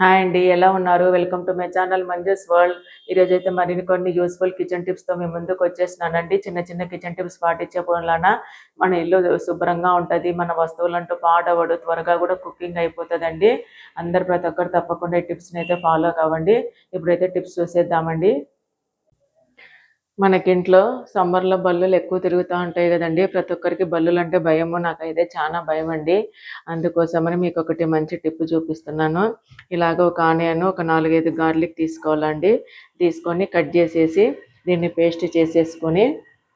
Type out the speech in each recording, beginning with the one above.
Hi అండి ఎలా ఉన్నారు? Welcome to my channel Manju's world ఈరోజు అయితే మరిన్ని కొన్ని యూస్ఫుల్ కిచెన్ టిప్స్తో మీ ముందుకు వచ్చేసినానండి చిన్న చిన్న కిచెన్ టిప్స్ పాటించే వలన మన ఇల్లు శుభ్రంగా ఉంటుంది మన వస్తువులంటూ పాడవడు త్వరగా కూడా కుకింగ్ అయిపోతుందండి. అందరు ప్రతి ఒక్కరు తప్పకుండా ఈ టిప్స్ని అయితే ఫాలో కావండి. ఇప్పుడైతే టిప్స్ చూసేద్దామండి. మనకింట్లో సమ్మర్లో బల్లులు ఎక్కువ తిరుగుతూ ఉంటాయి కదండి. ప్రతి ఒక్కరికి బల్లులు అంటే భయము. నాకైతే చాలా భయం అండి అందుకోసమని మీకు ఒకటి మంచి టిప్ చూపిస్తున్నాను. ఇలాగ ఒక ఆనియన్ ఒక నాలుగైదు గార్లిక్ తీసుకోవాలండి. తీసుకొని కట్ చేసేసి దీన్ని పేస్ట్ చేసేసుకొని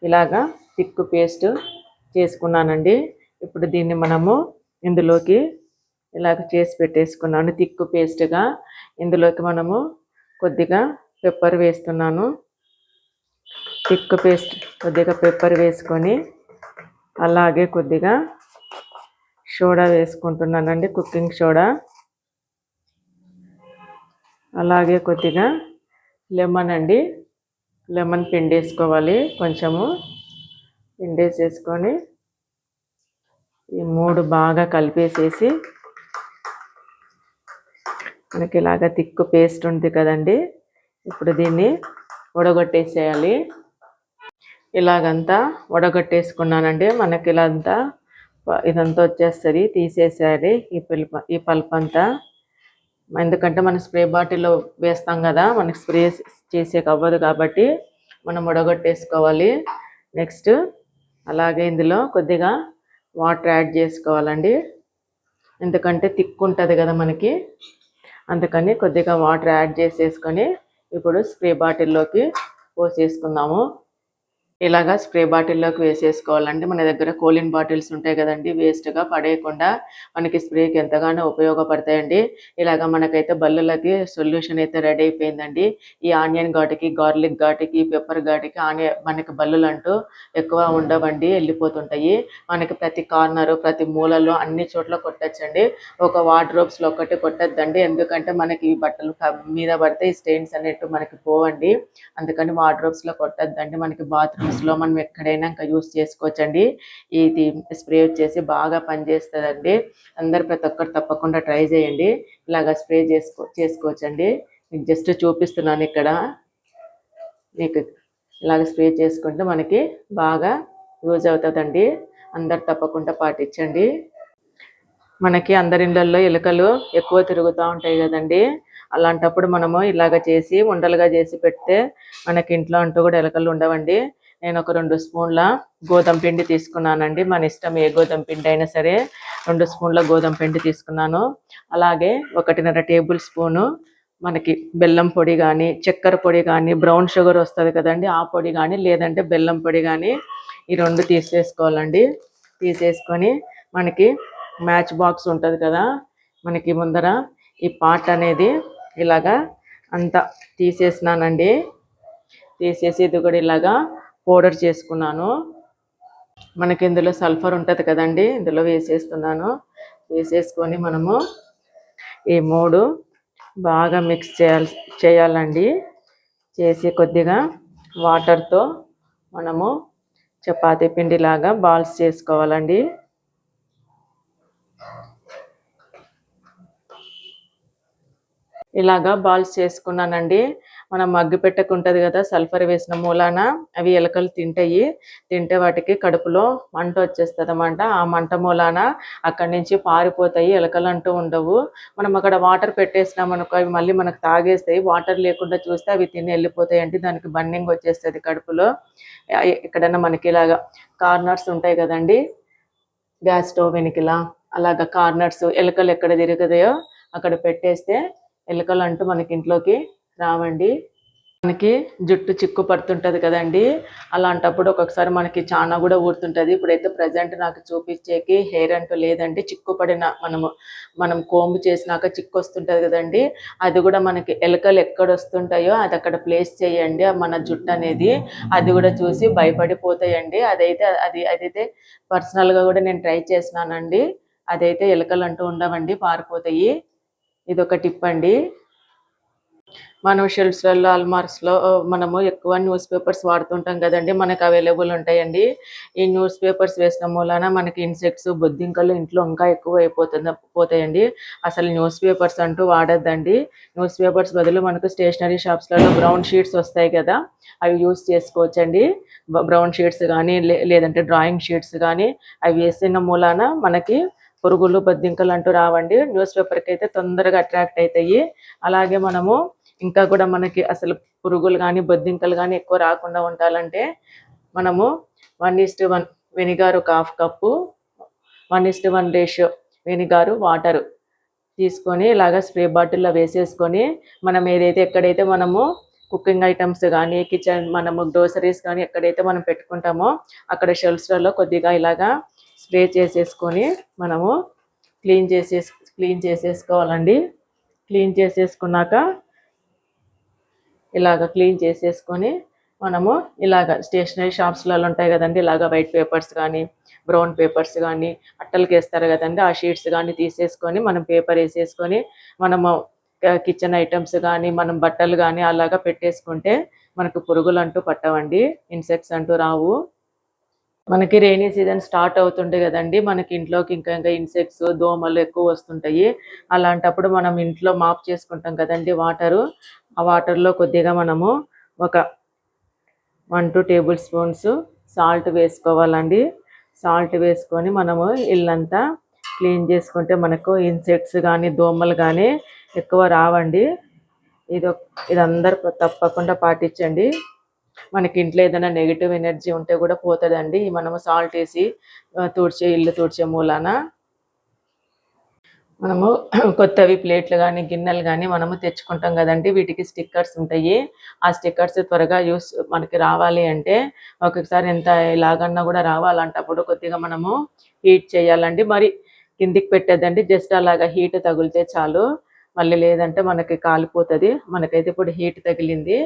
ఇలాగా తిక్కు పేస్ట్ చేసుకున్నానండి. ఇప్పుడు దీన్ని మనము ఇందులోకి ఇలాగ చేసి పెట్టేసుకున్నాను. తిక్కు పేస్ట్గా ఇందులోకి మనము కొద్దిగా పెప్పర్ వేస్తున్నాను. టిక్ పేస్ట్ కొద్దిగా పెప్పర్ వేసుకొని అలాగే కొద్దిగా సోడా వేసుకుంటున్నానండి కుకింగ్ సోడా. అలాగే కొద్దిగా లెమన్ అండి లెమన్ పిండేసుకోవాలి కొంచెము. పిండేసేసుకొని ఈ మూడు బాగా కలిపేసేసి మనకి ఇలాగ తిక్కు పేస్ట్ ఉంది కదండి ఇప్పుడు దీన్ని ఉడగొట్టేసేయాలి. ఇలాగంతా వడగట్టేసుకున్నానండి. మనకి ఇలాంతా ఇదంతా వచ్చేస్తుంది తీసేసేయాలి ఈ పిల్ప ఈ పల్ప్ అంతా ఎందుకంటే మనం స్ప్రే బాటిల్లో వేస్తాం కదా మనకి స్ప్రే చేసేకి అవ్వదు కాబట్టి మనం వడగొట్టేసుకోవాలి. నెక్స్ట్ అలాగే ఇందులో కొద్దిగా వాటర్ యాడ్ చేసుకోవాలండి. ఎందుకంటే తిక్కు ఉంటుంది కదా మనకి. అందుకని కొద్దిగా వాటర్ యాడ్ చేసేసుకొని ఇప్పుడు స్ప్రే బాటిల్లోకి పోసేసుకుందాము. ఇలాగా స్ప్రే బాటిల్లోకి వేసేసుకోవాలండి. మన దగ్గర కోలిన్ బాటిల్స్ ఉంటాయి కదండి వేస్ట్గా పడేయకుండా మనకి స్ప్రేకి ఎంతగానో ఉపయోగపడతాయండి. ఇలాగ మనకైతే బల్లులకి సొల్యూషన్ అయితే రెడీ అయిపోయిందండి. ఈ ఆనియన్ ఘాటుకి గార్లిక్ ఘాటుకి పెప్పర్ ఘాటుకి ఆనియన్ మనకి బల్లులు అంటూ ఎక్కువ ఉండవండి వెళ్ళిపోతుంటాయి. మనకి ప్రతి కార్నర్ ప్రతి మూలలో అన్ని చోట్ల కొట్టచ్చండి. ఒక వార్డ్రోబ్స్లో ఒకటి కొట్టద్దండి. ఎందుకంటే మనకి ఈ బట్టలు మీద పడితే ఈ స్టెయిన్స్ అనేట్టు మనకి పోవండి. అందుకని వార్డ్రోబ్స్లో కొట్టద్దండి. మనకి బాత్రూమ్ లో మనం ఎక్కడైనా ఇంకా యూస్ చేసుకోవచ్చండి. ఇది స్ప్రే వచ్చేసి బాగా పనిచేస్తుందండి. అందరు ప్రతి ఒక్కరు తప్పకుండా ట్రై చేయండి. ఇలాగ స్ప్రే చేసుకో చేసుకోవచ్చండి. జస్ట్ చూపిస్తున్నాను ఇక్కడ. మీకు ఇలాగ స్ప్రే చేసుకుంటే మనకి బాగా యూజ్ అవుతుందండి. అందరు తప్పకుండా పాటించండి. మనకి అందరి ఇళ్ళల్లో ఎలుకలు ఎక్కువ తిరుగుతూ ఉంటాయి కదండి. అలాంటప్పుడు మనము ఇలాగ చేసి ఉండలుగా చేసి పెడితే మనకి ఇంట్లో అంటూ కూడా ఎలుకలు ఉండవండి. నేను ఒక రెండు స్పూన్ల గోధుమ పిండి తీసుకున్నానండి. మన ఇష్టం ఏ గోధుమ పిండి అయినా సరే రెండు స్పూన్ల గోధుమ పిండి తీసుకున్నాను. అలాగే ఒకటిన్నర టేబుల్ స్పూను మనకి బెల్లం పొడి కానీ చక్కెర పొడి కానీ బ్రౌన్ షుగర్ వస్తుంది కదండి ఆ పొడి కానీ లేదంటే బెల్లం పొడి కానీ ఈ రెండు తీసేసుకోవాలండి. తీసేసుకొని మనకి మ్యాచ్ బాక్స్ ఉంటుంది కదా మనకి ముందర ఈ పాట అనేది ఇలాగా అంతా తీసేసినానండి. తీసేసి ఇది కూడా ఇలాగా పౌడర్ చేసుకున్నాను. మనకి ఇందులో సల్ఫర్ ఉంటుంది కదండి ఇందులో వేసేస్తున్నాను. వేసేసుకొని మనము ఈ మూడు బాగా మిక్స్ చేయాలి చేయాలండి. చేసి కొద్దిగా వాటర్తో మనము చపాతీ పిండిలాగా బాల్స్ చేసుకోవాలండి. ఇలాగా బాల్స్ చేసుకున్నానండి. మనం మగ్గి పెట్టకుంటుంది కదా సల్ఫర్ వేసిన మూలాన అవి ఎలకలు తింటాయి. తింటే వాటికి కడుపులో మంట వచ్చేస్తుంది అన్నమాట ఆ మంట మూలాన అక్కడి నుంచి పారిపోతాయి ఎలకలు అంటూ ఉండవు. మనం అక్కడ వాటర్ పెట్టేసినాం అనుకో అవి మళ్ళీ మనకు తాగేస్తాయి. వాటర్ లేకుండా చూస్తే అవి తిని వెళ్ళిపోతాయి అంటే దానికి బన్నింగ్ వచ్చేస్తుంది కడుపులో. ఎక్కడైనా మనకి ఇలాగా కార్నర్స్ ఉంటాయి కదండి. గ్యాస్ స్టవ్ వెనుకలా. అలాగా కార్నర్స్ ఎలుకలు ఎక్కడ తిరుగుతాయో అక్కడ పెట్టేస్తే ఎలుకలు అంటూ మనకి ఇంట్లోకి రావండి. మనకి జుట్టు చిక్కు పడుతుంటుంది కదండి. అలాంటప్పుడు ఒక్కొక్కసారి మనకి చాలా కూడా ఊరుతుంటుంది. ఇప్పుడైతే ప్రజెంట్ నాకు చూపించేకి హెయిర్ అంటూ లేదండి. చిక్కు పడిన మనము మనం కోంబు చేసినాక చిక్కు వస్తుంటుంది కదండి. అది కూడా మనకి ఎలకలు ఎక్కడ వస్తుంటాయో అది అక్కడ ప్లేస్ చేయండి. మన జుట్టు అనేది అది కూడా చూసి భయపడిపోతాయండి. అదైతే అది అదైతే పర్సనల్గా కూడా నేను ట్రై చేసినానండి. అదైతే ఎలకలు అంటూ ఉండవండి పారిపోతాయి. ఇది ఒక టిప్ అండి. మనం షెల్ఫ్స్లలో అల్మార్స్లో మనము ఎక్కువ న్యూస్ పేపర్స్ వాడుతుంటాం కదండి మనకు అవైలబుల్ ఉంటాయండి. ఈ న్యూస్ పేపర్స్ వేసిన మూలాన మనకి ఇన్సెక్ట్స్ బొద్దింకలు ఇంట్లో ఇంకా ఎక్కువ అయిపోతుంది పోతాయండి. అసలు న్యూస్ పేపర్స్ అంటూ వాడద్దండి. న్యూస్ పేపర్స్ బదులు మనకు స్టేషనరీ షాప్స్లలో బ్రౌన్ షీట్స్ వస్తాయి కదా అవి యూస్ చేసుకోవచ్చండి. బ్రౌన్ షీట్స్ కానీ లేదంటే డ్రాయింగ్ షీట్స్ కానీ అవి వేసిన మూలాన మనకి పురుగులు బొద్దింకలు అంటూ రావండి. న్యూస్ పేపర్కి అయితే తొందరగా అట్రాక్ట్ అవుతాయి అలాగే మనము ఇంకా కూడా మనకి అసలు పురుగులు కానీ బొద్దింకలు కానీ ఎక్కువ రాకుండా ఉండాలంటే మనము వన్ ఈస్ట్ వన్ వెనిగారు ఒక half cup one is to one ratio vinegar water తీసుకొని ఇలాగ స్ప్రే బాటిల్లో వేసేసుకొని మనం ఏదైతే ఎక్కడైతే మనము కుకింగ్ ఐటమ్స్ కానీ కిచెన్ మనము గ్రోసరీస్ కానీ ఎక్కడైతే మనం పెట్టుకుంటామో అక్కడ షెల్ఫ్స్లలో కొద్దిగా ఇలాగా స్ప్రే చేసేసుకొని మనము క్లీన్ చేసేసి క్లీన్ చేసేసుకోవాలండి. క్లీన్ చేసేసుకున్నాక ఇలాగ క్లీన్ చేసేసుకొని మనము ఇలాగ స్టేషనరీ షాప్స్లలో ఉంటాయి కదండి ఇలాగ వైట్ పేపర్స్ కానీ బ్రౌన్ పేపర్స్ కానీ అట్టలకి వేస్తారు కదండి ఆ షీట్స్ కానీ తీసేసుకొని మనం పేపర్ వేసేసుకొని మనము కిచెన్ ఐటమ్స్ కానీ మనం బట్టలు కానీ అలాగా పెట్టేసుకుంటే మనకు పురుగులు అంటూ పట్టవండి ఇన్సెక్ట్స్ అంటూ రావు. మనకి రైనీ సీజన్ స్టార్ట్ అవుతుండే కదండి మనకి ఇంట్లోకి ఇంకా ఇంకా ఇన్సెక్ట్స్ దోమలు ఎక్కువ వస్తుంటాయి. అలాంటప్పుడు మనం ఇంట్లో మాప్ చేసుకుంటాం కదండి వాటరు ఆ వాటర్లో కొద్దిగా మనము ఒక one two tablespoons salt వేసుకోవాలండి. సాల్ట్ వేసుకొని మనము ఇల్లంతా క్లీన్ చేసుకుంటే మనకు ఇన్సెక్ట్స్ కానీ దోమలు కానీ ఎక్కువ రావండి. ఇది ఇది అందరు తప్పకుండా పాటించండి. మనకి ఇంట్లో ఏదైనా నెగిటివ్ ఎనర్జీ ఉంటే కూడా పోతుందండి. మనము సాల్ట్ వేసి తుడిచే ఇల్లు తుడిచే మూలాన మనము కొత్తవి ప్లేట్లు కానీ గిన్నెలు కానీ మనము తెచ్చుకుంటాం కదండి. వీటికి స్టిక్కర్స్ ఉంటాయి. ఆ స్టిక్కర్స్ త్వరగా యూస్ మనకి రావాలి అంటే ఒక్కొక్కసారి ఎంత ఎలాగన్నా కూడా రావాలంటప్పుడు కొద్దిగా మనము హీట్ చేయాలండి. మరి కిందికి పెట్టేదండి. జస్ట్ అలాగా హీట్ తగిలితే చాలు. మళ్ళీ లేదంటే మనకి కాలిపోతుంది. మనకైతే ఇప్పుడు హీట్ తగిలింది.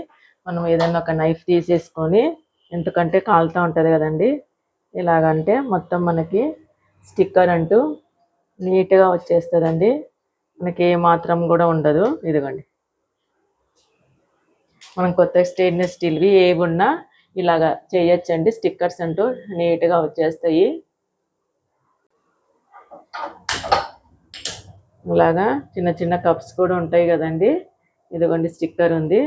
మనం ఏదైనా ఒక నైఫ్ తీసేసుకొని ఎందుకంటే కాలుతూ ఉంటుంది కదండి. ఇలాగంటే మొత్తం మనకి స్టిక్కర్ అంటూ నీట్గా వచ్చేస్తుందండి. మనకి ఏ మాత్రం కూడా ఉండదు. ఇదిగోండి. మనం కొత్త స్టెయిన్లెస్ స్టీల్వి ఏవి ఉన్నా ఇలాగా చేయొచ్చండి. స్టిక్కర్స్ అంటూ నీట్గా వచ్చేస్తాయి. ఇలాగా చిన్న చిన్న కప్స్ కూడా ఉంటాయి కదండి. ఇదిగోండి స్టిక్కర్ ఉంది.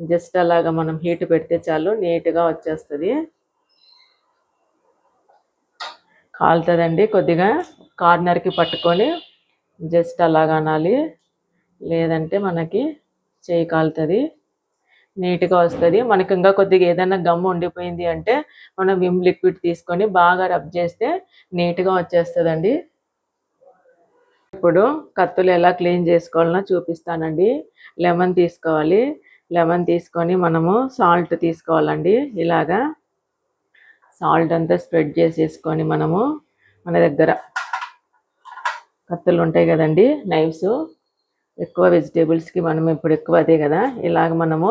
జస్ట్ అలాగా మనం హీట్ పెడితే చాలు నీట్గా వచ్చేస్తుంది. కాలుతుందండి. కొద్దిగా కార్నర్కి పట్టుకొని జస్ట్ అలాగా అనాలి. లేదంటే మనకి చేయి కాలుతుంది. నీట్గా వస్తుంది. మనకి ఇంకా కొద్దిగా ఏదైనా గమ్ ఉండిపోయింది అంటే మనం విమ్ లిక్విడ్ తీసుకొని బాగా రబ్ చేస్తే నీట్గా వచ్చేస్తుందండి. ఇప్పుడు కత్తులు ఎలా క్లీన్ చేసుకోవాలనో చూపిస్తానండి. లెమన్ తీసుకోవాలి. లెమన్ తీసుకొని మనము సాల్ట్ తీసుకోవాలండి. ఇలాగా సాల్ట్ అంతా స్ప్రెడ్ చేసేసుకొని మనము మన దగ్గర కత్తులు ఉంటాయి కదండి నైఫ్స్ ఎక్కువ వెజిటేబుల్స్కి మనం ఇప్పుడు ఎక్కువ అదే కదా. ఇలాగ మనము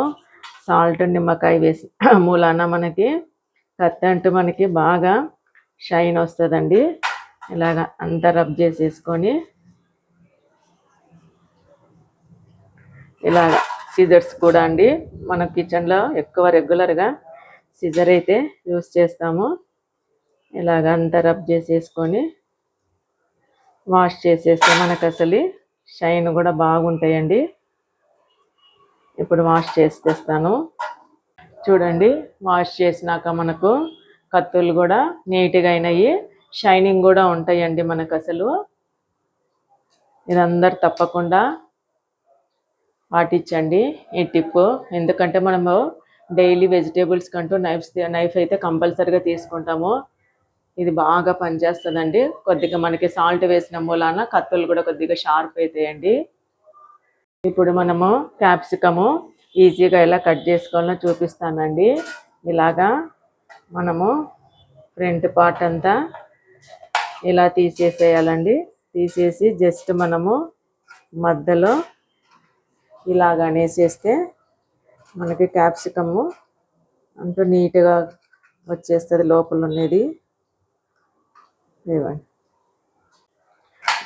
సాల్ట్ నిమ్మకాయ వేసి మూలాన మనకి కత్తి అంటూ మనకి బాగా షైన్ వస్తుందండి. ఇలాగ అంతా రబ్ చేసేసుకొని ఇలాగ సీజర్స్ కూడా అండి. మన కిచెన్లో ఎక్కువ రెగ్యులర్గా సిజర్ అయితే యూస్ చేస్తాము. ఇలాగ అంతా రబ్ చేసేసుకొని వాష్ చేసేస్తే మనకు అసలు షైన్ కూడా బాగుంటాయండి. ఇప్పుడు వాష్ చేసేస్తాను. చూడండి వాష్ చేసినాక మనకు కత్తులు కూడా నీట్గా అయినాయి. షైనింగ్ కూడా ఉంటాయండి మనకు అసలు. ఇదందరు తప్పకుండా పాటించండి ఈ టిప్పు. ఎందుకంటే మనము డైలీ వెజిటేబుల్స్ కంటూ నైఫ్స్ నైఫ్ అయితే కంపల్సరీగా తీసుకుంటాము. ఇది బాగా పనిచేస్తుందండి. కొద్దిగా మనకి సాల్ట్ వేసిన మూలాన కత్తులు కూడా కొద్దిగా షార్ప్ అవుతాయండి ఇప్పుడు మనము క్యాప్సికము ఈజీగా ఎలా కట్ చేసుకోవాలో చూపిస్తానండి. ఇలాగా మనము ఫ్రంట్ పార్ట్ అంతా ఇలా తీసేసేయాలండి. తీసేసి జస్ట్ మనము మధ్యలో ఇలాగ అనేసేస్తే మనకి క్యాప్సికము అంటూ నీట్గా వచ్చేస్తుంది లోపల ఉన్నది. ఇవ్వండి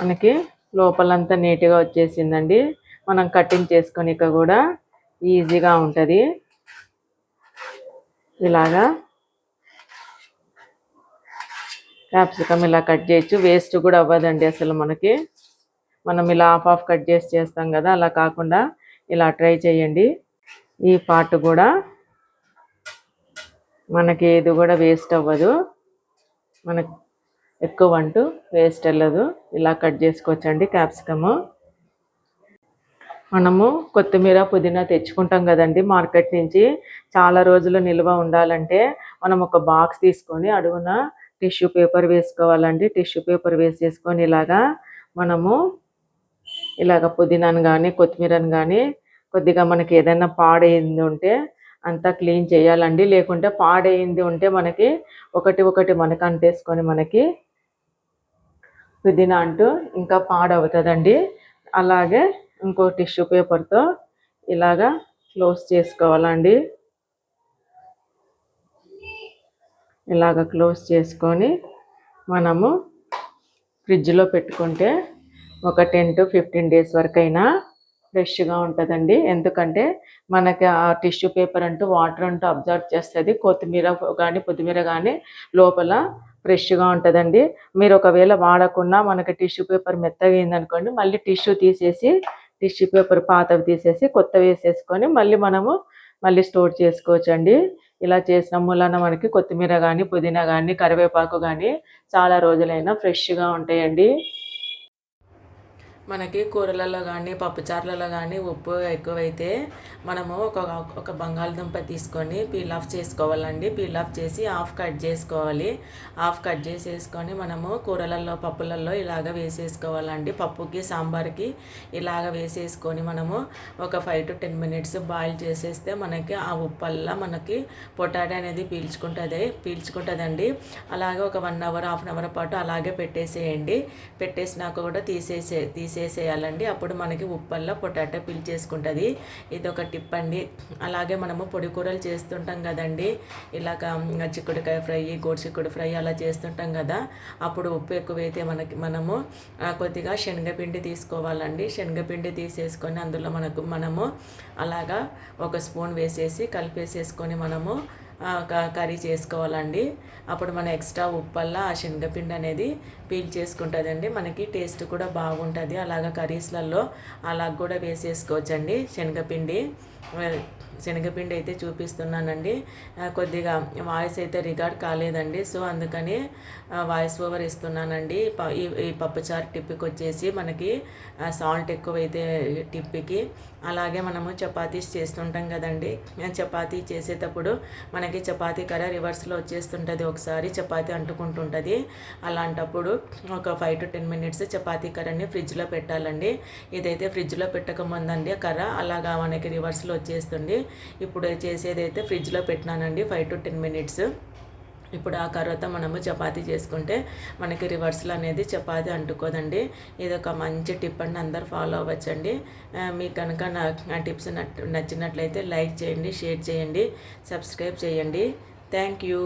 మనకి లోపలంతా నీట్గా వచ్చేసిందండి. మనం కటింగ్ చేసుకొనిక కూడా ఈజీగా ఉంటుంది. ఇలాగా. క్యాప్సికమ్ ఇలా కట్ చేయొచ్చు. వేస్ట్ కూడా అవ్వదండి అసలు మనకి. మనం ఇలా హాఫ్ హాఫ్ కట్ చేసి చేస్తాం కదా అలా కాకుండా ఇలా ట్రై చేయండి. ఈ పార్ట్ కూడా మనకి ఏది కూడా వేస్ట్ అవ్వదు. మనకు ఎక్కువ అంటూ వేస్ట్ వెళ్ళదు. ఇలా కట్ చేసుకోవచ్చండి క్యాప్సికము. మనము కొత్తిమీర పుదీనా తెచ్చుకుంటాం కదండి మార్కెట్ నుంచి. చాలా రోజులు నిల్వ ఉండాలంటే మనం ఒక బాక్స్ తీసుకొని అడుగున టిష్యూ పేపర్ వేసుకోవాలండి. టిష్యూ పేపర్ వేసేసుకొని ఇలాగా మనము ఇలాగ పుదీనాను కానీ కొత్తిమీరను కానీ కొద్దిగా మనకి ఏదైనా పాడైంది ఉంటే అంతా క్లీన్ చేయాలండి. లేకుంటే పాడైంది ఉంటే మనకి ఒకటి ఒకటి మనకు అంటేసుకొని మనకి పుదీనా అంటూ ఇంకా పాడవుతుందండి. అలాగే ఇంకో టిష్యూ పేపర్తో ఇలాగా క్లోజ్ చేసుకోవాలండి. ఇలాగ క్లోజ్ చేసుకొని మనము ఫ్రిడ్జ్లో పెట్టుకుంటే ఒక టెన్ టు ఫిఫ్టీన్ డేస్ వరకు అయినా ఫ్రెష్గా ఉంటుందండి. ఎందుకంటే మనకి ఆ టిష్యూ పేపర్ అంటూ వాటర్ అంటూ అబ్జర్వ్ చేస్తుంది. కొత్తిమీర కానీ కొత్తిమీర కానీ లోపల ఫ్రెష్గా ఉంటుందండి. మీరు ఒకవేళ వాడకుండా మనకి టిష్యూ పేపర్ మెత్తగైందనుకోండి మళ్ళీ టిష్యూ తీసేసి టిష్యూ పేపర్ పాతవి తీసేసి కొత్త వేసేసుకొని మళ్ళీ మనము మళ్ళీ స్టోర్ చేసుకోవచ్చు అండి ఇలా చేసిన మూలన మనకి కొత్తిమీర కానీ పుదీనా కానీ కరివేపాకు కానీ చాలా రోజులైనా ఫ్రెష్గా ఉంటాయండి. మనకి కూరలలో కానీ పప్పుచారులలో కానీ ఉప్పు ఎక్కువైతే మనము ఒక ఒక బంగాళదుంప తీసుకొని పీల్ ఆఫ్ చేసుకోవాలండి. పీల్ ఆఫ్ చేసి హాఫ్ కట్ చేసుకోవాలి. హాఫ్ కట్ చేసేసుకొని మనము కూరలలో పప్పులలో ఇలాగ వేసేసుకోవాలండి. పప్పుకి సాంబార్కి ఇలాగ వేసేసుకొని మనము ఒక five to ten minutes boil చేసేస్తే మనకి ఆ ఉప్పల్లా మనకి పొటాటో అనేది పీల్చుకుంటుంది పీల్చుకుంటుందండి. అలాగే ఒక one hour half an hour పాటు అలాగే పెట్టేసేయండి. పెట్టేసినాక కూడా తీసేసే తీసే చేసేయాలండి అప్పుడు మనకి ఉప్పల్లో పొటాటో పిల్చేసుకుంటుంది ఇది ఒక టిప్ అండి. అలాగే మనము పొడి కూరలు చేస్తుంటాం కదండి. ఇలాగ చిక్కుడుకాయ ఫ్రై గోడిచిక్కుడు ఫ్రై అలా చేస్తుంటాం కదా. అప్పుడు ఉప్పు ఎక్కువైతే మనకి మనము కొద్దిగా శనగపిండి తీసుకోవాలండి. శనగపిండి తీసేసుకొని అందులో మనకు మనము అలాగా ఒక స్పూన్ వేసేసి కలిపేసేసుకొని మనము కర్రీ చేసుకోవాలండి. అప్పుడు మన ఎక్స్ట్రా ఉప్పల్లా ఆ శనగపిండి అనేది పీల్ చేసుకుంటుందండి. మనకి టేస్ట్ కూడా బాగుంటుంది. అలాగ కర్రీస్లలో అలా కూడా వేసేసుకోవచ్చండి శనగపిండి. శనగపిండి అయితే చూపిస్తున్నానండి. కొద్దిగా వాయిస్ అయితే రికార్డ్ కాలేదండి. సో అందుకని వాయిస్ ఓవర్ ఇస్తున్నానండి. ఈ పప్పుచారు టిప్పికి వచ్చేసి మనకి సాల్ట్ ఎక్కువైతే టిప్పికి అలాగే మనము చపాతీస్ చేస్తుంటాం కదండి. చపాతీ చేసేటప్పుడు మనకి చపాతీ కర్ర రివర్స్లో వచ్చేస్తుంటుంది ఒకసారి చపాతీ అంటుకుంటుంటుంది. అలాంటప్పుడు ఒక five to ten minutes chapati కర్రని ఫ్రిడ్జ్లో పెట్టాలండి. ఇదైతే ఫ్రిడ్జ్లో పెట్టకముందండి కర్ర. అలాగా మనకి రివర్స్లో వచ్చేస్తుంది. ఇప్పుడు చేసేది అయితే ఫ్రిడ్జ్లో పెట్టినానండి ఫైవ్ టు టెన్ మినిట్స్. ఇప్పుడు ఆ తర్వాత మనము చపాతీ చేసుకుంటే మనకి రివర్సల్ అనేది చపాతీ అంటుకోదండి. ఇది ఒక మంచి టిప్ అండి అందరు ఫాలో అవ్వచ్చండి. మీకు కనుక నా టిప్స్ నచ్చినట్లయితే లైక్ చేయండి షేర్ చేయండి సబ్స్క్రైబ్ చేయండి. Thank you.